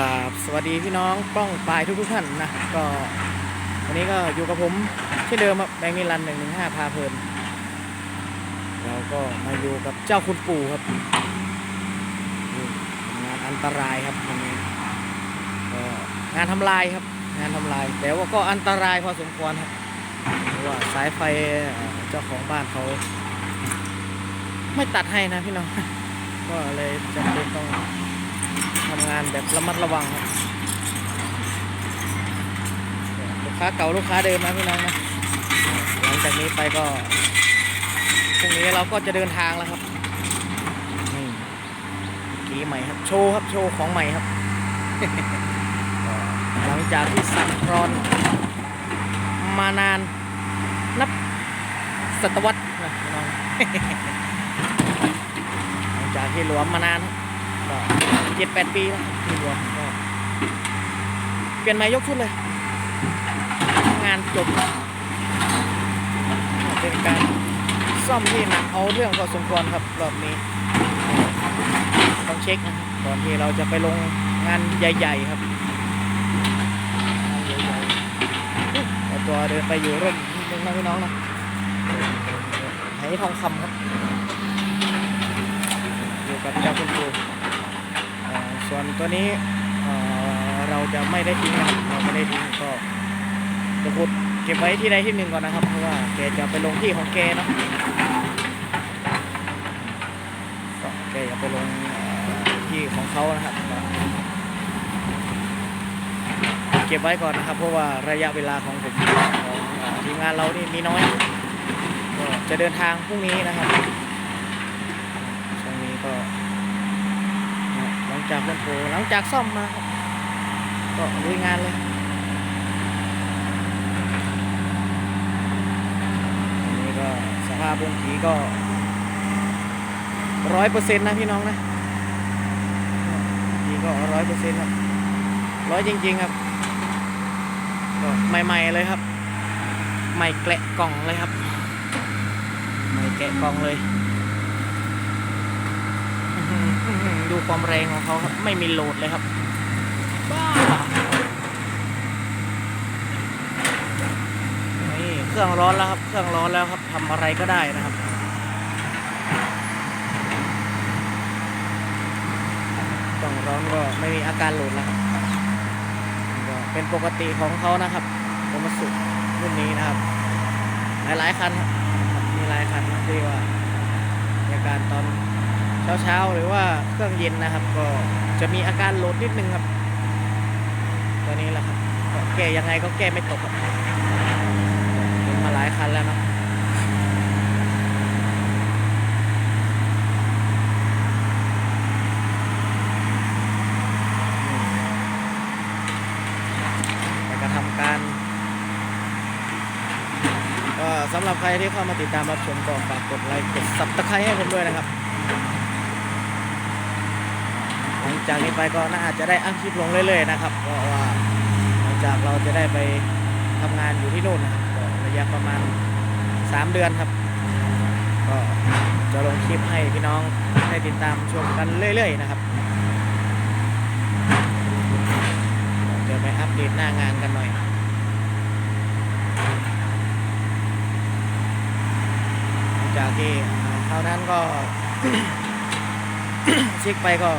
ราบสวัสดีพี่น้องป้องปลายทุกทุกท่านนะก็วันนี้ก็อยู่กับผมเช่นเดิมครับแบงค์นิรันหนึ่งหนึ่งห้าพาเพลินเราก็มาอยู่กับเจ้าคุณปู่ครับงานอันตรายครับวันนี้ก็งานทำลายครับ งานทำลาย แต่ว่าก็อันตรายพอสมควรครับเพราะว่าสายไฟเจ้าของบ้านเขา ไม่ตัดให้นะพี่น้องก็เลยจำเป็นต้องำงานแบบระมัดระวังครับลูกค้าเก่าลูกค้าเดิมนะพี่น้องนะหลังจากนี้ไปก็พรุ่งนี้เราก็จะเดินทางแล้วครับนี่กีใหม่ครับโชว์ครับโชว์ของใหม่ครับ หลังจากที่สั่นคลอนมานานนับศตวรรษนะพี่น้องหลังจากที่หลวมมานานครับ เจ็ดแปดปีแล้วที่หลวก็เปลี่ยนใหม่ยกชุดเลย งานจบเป็นการซ่อมที่หนักเอาเรื่องพอสมควรครับรอบนี้ ต้องเช็คนะครับก่อนที่เราจะไปลงงานใหญ่ ๆ ครับงานใหญ่ๆเอาตัวเดินไปอยู่ร่มนึงนะพี่น้องนะไหทองคำครับอยู่กับเจ้าคุณครู ส่วนตัวนี้เราจะไม่ได้ทิ้งนะครับเราไม่ได้ทิ้งก็จะขุดเก็บไว้ที่ใดที่หนึ่งก่อนนะครับ เพราะว่าแกจะไปลงที่ของแกเนาะก็แกจะไปลงที่ของเขานะครับ เก็บไว้ก่อนนะครับ เพราะว่าระยะเวลาของผมของทีมงานเรานี่มีน้อยก็จะเดินทางพรุ่งนี้นะครับ ช่วงนี้ก็เนี่ยหลัง จากล่นโผหลังจากซ่อมมาครับก็ลุยงานเลยอันนี้ก็สภาพวงขีก็ร้อยเปอร์เซ็นต์นะพี่น้องนะขีก็ร้อยเปอร์เซ็นต์ครับร้อยจริงๆครับก็ใหม่ๆเลยครับ ใหม่แกะกล่องเลยครับ ใหม่แกะกล่องเลย ดูความแรงของเขาครับ ไม่มีโหลดเลยครับ บ้า นี่เครื่องร้อนแล้วครับ เครื่องร้อนแล้วครับทำอะไรก็ได้นะครับต้องร้อนก็ไม่มีอาการโหลดแล้วครับเป็นปกติของเขานะครับโอมาสุรุ่นนี้นะครับ หลายๆคันครับมีหลายคันที่ว่าในการตอน เช้าๆ หรือว่าเครื่องเย็นนะครับ ก็จะมีอาการโหลดนิดนึงครับ ตัวนี้แหละครับแก้ยังไงก็แก้ไม่ตกครับมาหลายคันแล้วนะการทำการก็สำหรับใครที่เข้ามาติดตามรับชมก็ฝากกดไลค์กดซับสไครต์ให้ผมด้วยนะครับ จากนี้ไปก็น่าจะได้อัพคลิปลงเรื่อยๆนะครับเพราะว่าหลังจากเราจะได้ไปทำงานอยู่ที่นู่นนะครับระยะประมาณ 3 เดือนครับ ก็จะลงคลิปให้พี่น้องได้ติดตามชมกันเรื่อย ๆ นะครับเดี๋ยวไปอัปเดตหน้างานกันหน่อยจากที่เท่านั้นก็เช็คไปก็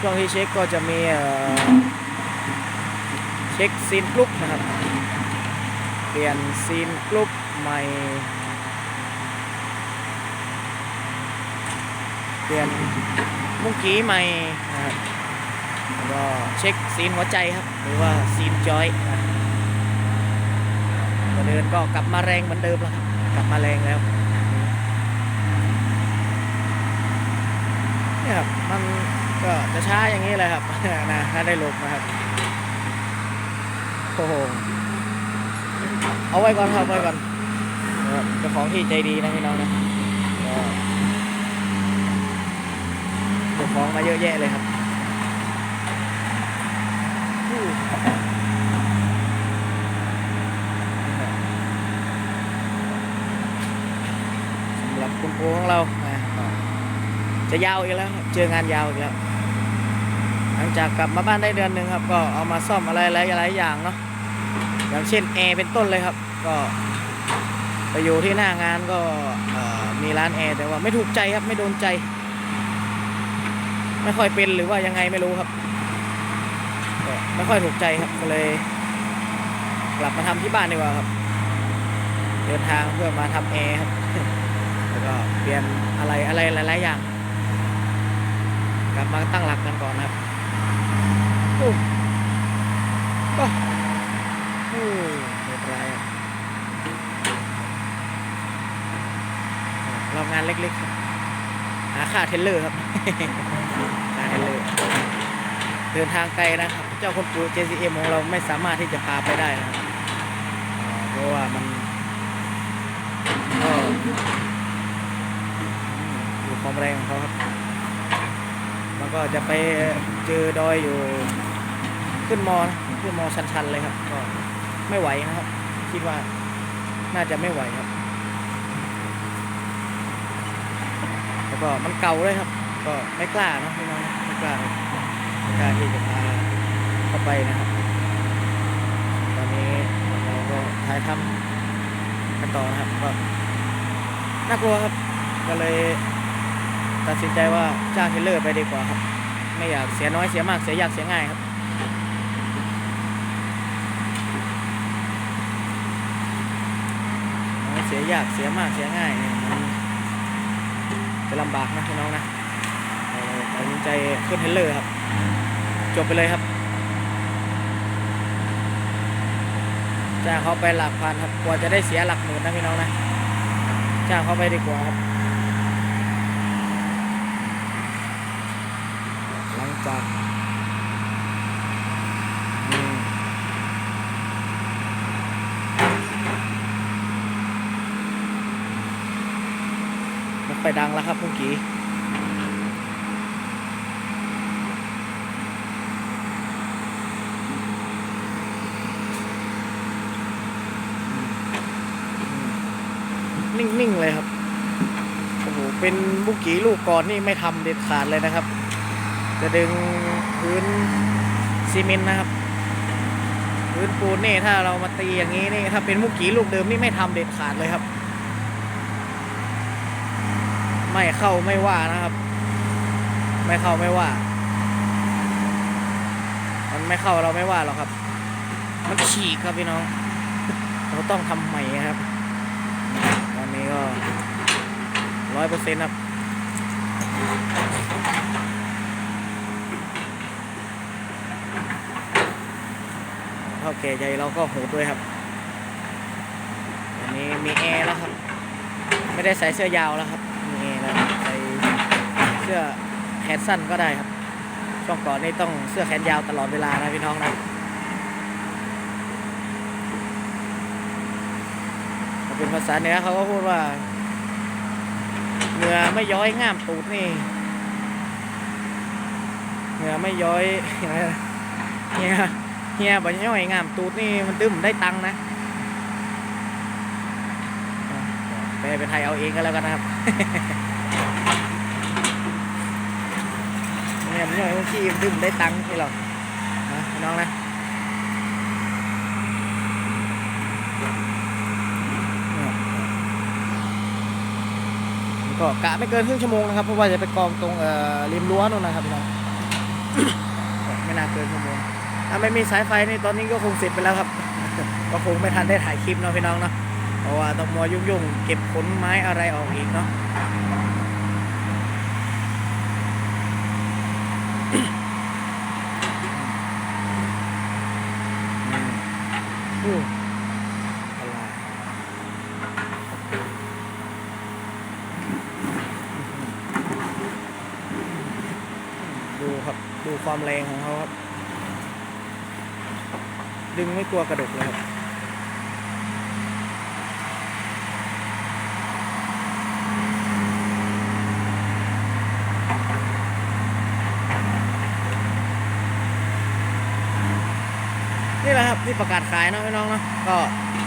ช่วงที่เช็คก็จะมีเอ่อเช็คซีนกรุ๊ปนะครับ เปลี่ยนซีนกรุ๊ปใหม่ เปลี่ยนมุ้งกี้ใหม่นะครับแล้วก็เช็คซีนหัวใจครับ หรือว่าซีนจอยก็เดินก็กลับมาแรงเหมือนเดิมแล้วครับ กลับมาแรงแล้วเนี่ยครับมัน ก็จะช้าอย่างนี้เลยครับนะถ้าได้ลมนะครับโอ้โหเอาไว้ก่อนครับเอาไว้ก่อนนะครับเจ้าของที่ใจดีนะพี่น้องนะก็เจ้าของมาเยอะแยะเลยครับสำหรับคุณครูของเรา จะยาวอีกแล้วเจองานยาวอีกแล้ว หลังจากกลับมาบ้านได้เดือนหนึ่งครับ ก็เอามาซ่อมอะไรหลายหลายอย่างเนาะอย่างเช่นแอร์เป็นต้นเลยครับ ก็ไปอยู่ที่หน้างานก็มีร้านแอร์แต่ว่าไม่ถูกใจครับไม่โดนใจ ไม่ค่อยเป็นหรือว่ายังไงไม่รู้ครับไม่ค่อยถูกใจครับก็เลยกลับมาทำที่บ้านดีกว่าครับ เดินทางเพื่อมาทำแอร์ครับแล้วก็เปลี่ยนอะไรอะไรหลาย ๆ อย่าง กลับมาตั้งหลักกันก่อนนะครับโอ้ก็โอ้ไม่เป็นไรอะเรางานเล็กๆครับหาค่าเทรลเลอร์ครับค่าเทรลเลอร์เดินทางไกลนะครับ เจ้าคนปู JCM ของเราไม่สามารถที่จะพาไปได้นะครับอ่าเพราะว่ามันก็อืมอยู่ความแรงของเขาครับ ก็จะไปเจอดอยอยู่ขึ้นมอนะขึ้นมอชันๆเลยครับ ก็ไม่ไหวนะครับ คิดว่าน่าจะไม่ไหวครับ แล้วก็มันเก่าด้วยครับ ก็ไม่กล้านะพี่น้องไม่กล้าไม่กล้าที่จะพาเข้าไปนะครับ ตอนนี้เราก็ถ่ายทำกันต่อนะครับก็น่ากลัวครับก็เลย ตัดสินใจว่าจ้างเทรลเลอร์ไปดีกว่าครับ ไม่อยากเสียน้อยเสียมากเสียยากเสียง่ายครับเสียยากเสียมากเสียง่ายเนี่ยมันจะลำบากนะพี่น้องนะตัดสินใจขึ้นเทรลเลอร์ครับ จบไปเลยครับจ้างเขาไปหลักพันครับกว่าจะได้เสียหลักหมื่นนะพี่น้องนะจ้างเขาไปดีกว่าครับ หลัง จากอืมรถไฟดังแล้วครับเมื่อกี้นิ่ง ๆ เลยครับ โอ้โห เป็นบุกี้ลูกก่อนนี่ไม่ทำเด็ดขาดเลยนะครับ จะดึงพื้นซีเมนต์นะครับพื้นปูนนี่ถ้าเรามาตีอย่างนี้นี่ถ้าเป็นมุกกี้ลูกเดิมนี่ไม่ทำเด็ดขาดเลยครับ ไม่เข้าไม่ว่านะครับ ไม่เข้าไม่ว่า มันไม่เข้าเราไม่ว่าหรอกครับ มันฉีกครับพี่น้อง เราต้องทำใหม่ครับตอนนี้ก็ร้อยเปอร์เซ็นต์ครับ เท่าแก่ใหญ่เราก็โหดด้วยครับอันนี้มีแอร์แล้วครับ ไม่ได้ใส่เสื้อยาวแล้วครับ มีแอร์แล้วใส่เสื้อแขนสั้นก็ได้ครับ ช่วงก่อนนี่ต้องเสื้อแขนยาวตลอดเวลานะพี่น้องนะเป็นภาษาเหนือเขาก็พูดว่าเหงื่อไม่ย้อยง่ามตูดนี่เหงื่อไม่ย้อยอะไรเฮีย เฮียบ่ย่อยงามตูดนี่มันตึ้มได้ตังนะแปลเป็นไทยเอาเองก็แล้วกันนะครับเนี่ยมันย่อยบางทีมันตึ้มได้ตังนี่หรอกนะน้องนะก็กะไม่เกินครึ่งชั่วโมงนะครับเพราะว่าจะไปกองตรงเอ่อริมรั้วนู่นนะครับพี่น้องไม่น่าเกินชั่วโมง ถ้าไม่มีสายไฟนี่ตอนนี้ก็คงเสร็จไปแล้วครับ ก็คงไม่ทันได้ถ่ายคลิปเนาะพี่น้องเนาะเพราะว่าต้องมัวยุ่งๆเก็บขนไม้อะไรออกอีกเนาะดูครับ ดูความแรงของเขาครับ ดึงไม่กลัวกระดกเลยครับนี่แหละครับที่ประกาศขายเนาะพี่น้องเนาะก็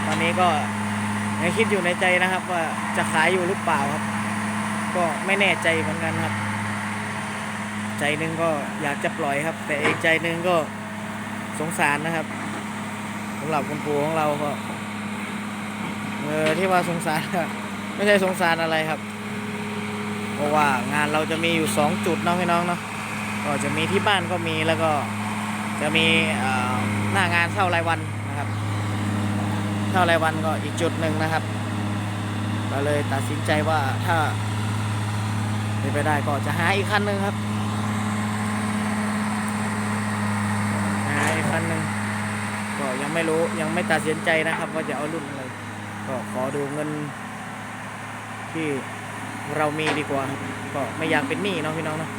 ตอนนี้ก็ยังคิดอยู่ในใจนะครับ ว่าจะขายอยู่หรือเปล่าครับ ก็ไม่แน่ใจเหมือนกันครับ ใจหนึงก็อยากจะปล่อยครับ แต่อีกใจหนึงก็สงสารนะครับ สำหรับคุณปู่ของเราก็เออที่ว่าสงสาร ไม่ใช่สงสารอะไรครับ เพราะว่างานเราจะมีอยู่สองจุดเนาะพี่น้องเนาะก็จะมีที่บ้านก็มีแล้วก็จะมีหน้างานเช่ารายวันนะครับเช่ารายวันก็อีกจุดหนึ่งนะครับก็เลยตัดสินใจว่าถ้าเป็นไปได้ก็จะหาอีกคันหนึ่งครับหาอีกคันหนึ่งก็ยัง ไม่รู้ยังไม่ตัดสินใจนะครับ ว่าจะเอารุ่นอะไรก็ขอดูเงินที่เรามีดีกว่า ก็ไม่อยากเป็นหนี้เนาะพี่น้องเนาะ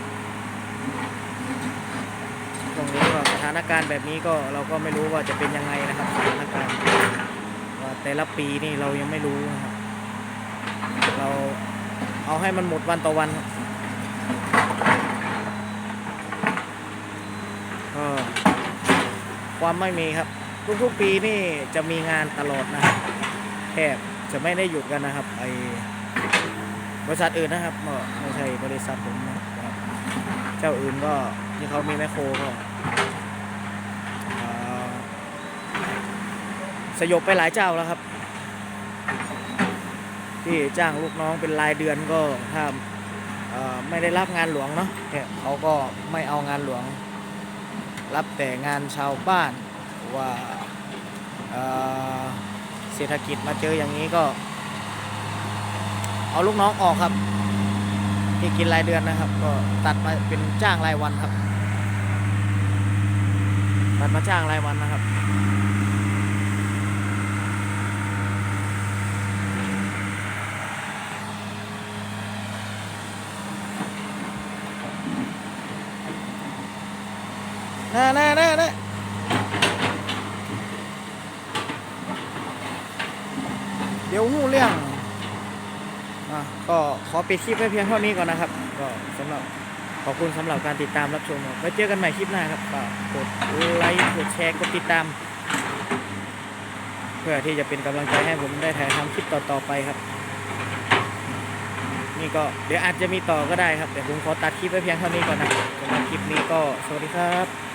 ตรงนี้ก็สถานการณ์แบบนี้ก็เราก็ไม่รู้ว่าจะเป็นยังไงนะครับสถานการณ์ว่าแต่ละปีนี่เรายังไม่รู้นะครับเราเอาให้มันหมดวันต่อวันก็ความไม่มีครับ ทุกๆปีนี่จะมีงานตลอดนะครับแทบจะไม่ได้หยุดกันนะครับไอบริษัทอื่นนะครับไม่ใช่บริษัทผมนะครับเจ้าอื่นก็ที่เขามีแมคโครก็สยบไปหลายเจ้าแล้วครับ ที่จ้างลูกน้องเป็นรายเดือนก็ถ้าไม่ได้รับงานหลวงเนาะเขาก็ไม่เอางานหลวง รับแต่งานชาวบ้าน ว่าเศรษฐกิจมาเจออย่างนี้ก็ เอาลูกน้องออกครับที่กินรายเดือนนะครับ ก็ตัดมาเป็นจ้างรายวันครับ ตัดมาจ้างรายวันนะครับน่าน่าน่าน่าเดี๋ยวหูเรื่อง อะ ก็ขอปิดคลิปไว้เพียงเท่านี้ก่อนนะครับ ก็สำหรับขอบคุณสำหรับการติดตามรับชมไว้เจอกันใหม่คลิปหน้าครับก็กดไลค์กดแชร์กดติดตาม เพื่อที่จะเป็นกำลังใจให้ผมได้ถ่ายทำคลิปต่อๆไปครับ นี่ก็เดี๋ยวอาจจะมีต่อก็ได้ครับ แต่ผมขอตัดคลิปไว้เพียงเท่านี้ก่อนนะสำหรับคลิปนี้ก็สวัสดีครับ